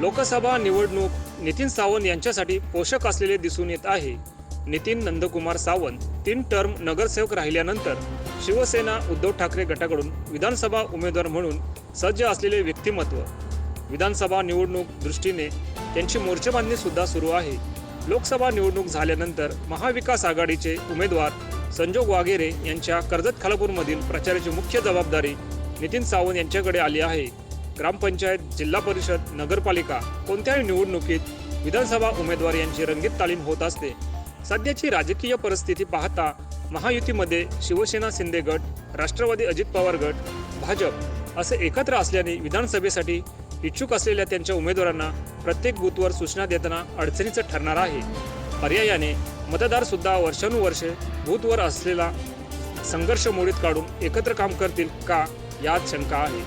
लोकसभा निवडणूक नितीन सावंत यांच्यासाठी पोषक असलेले दिसून येत आहे. नितीन नंदकुमार सावंत तीन टर्म नगरसेवक राहिल्यानंतर शिवसेना उद्धव ठाकरे गटाकडून विधानसभा उमेदवार म्हणून सज्ज असलेले व्यक्तिमत्व. विधानसभा निवडणूक दृष्टीने त्यांची मोर्चेबांधणी सुद्धा सुरू आहे. लोकसभा निवडणूक झाल्यानंतर महाविकास आघाडीचे उमेदवार संजोग वाघेरे यांच्या कर्जत खालापूरमधील प्रचाराची मुख्य जबाबदारी नितीन सावंत यांच्याकडे आली आहे. ग्रामपंचायत जिल्हा परिषद नगरपालिका कोणत्याही निवडणुकीत विधानसभा उमेदवार यांची रंगीत तालीम होत असते. सध्याची राजकीय परिस्थिती पाहता महायुतीमध्ये शिवसेना शिंदे गट राष्ट्रवादी अजित पवार गट भाजप असे एकत्र असल्याने विधानसभेसाठी इच्छुक असलेल्या त्यांच्या उमेदवारांना प्रत्येक बूथवर सूचना देताना अडचणीचं ठरणार आहे. पर्यायाने मतदार सुद्धा वर्षानुवर्षे बूथवर असलेला संघर्ष मोडीत काढून एकत्र काम करतील का यात शंका आहे.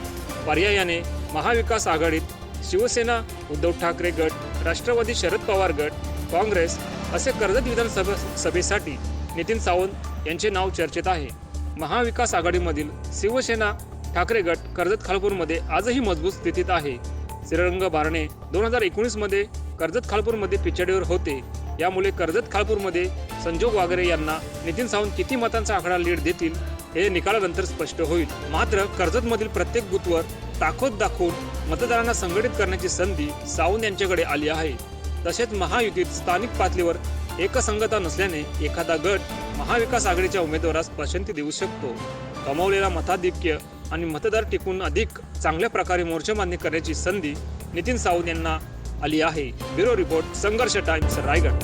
पर्यायाने महाविकास आघाडीत शिवसेना उद्धव ठाकरे गट राष्ट्रवादी शरद पवार गट काँग्रेस असे कर्जत विधानसभा सभेसाठी नितीन सावंत यांचे नाव चर्चेत आहे. महाविकास आघाडीमधील शिवसेना ठाकरे गट कर्जत खालपूरमध्ये आजही मजबूत स्थितीत आहे. श्रीरंग बारणे दोन हजार एकोणीसमध्ये कर्जत खालपूरमध्ये पिछाडीवर होते. यामुळे कर्जत खालपूरमध्ये संजोग वागरे यांना नितीन सावंत किती मतांचा आकडा लीड देतील हे निकालानंतर स्पष्ट होईल. मात्र कर्जतमधील प्रत्येक बूथवर ताकद दाखवून मतदारांना संघटित करण्याची संधी सावंत यांच्याकडे आली आहे. तसेच महायुतीत स्थानिक पातळीवर एकसंगता नसल्याने एखादा गट महाविकास आघाडीच्या उमेदवारास पसंती देऊ शकतो. कमावलेला मताधिक्य आणि मतदार टिकून अधिक चांगल्या प्रकारे मोर्चा करण्याची संधी नितीन सावंत यांना आली आहे. Bureau report Sangharsh Times Raigad.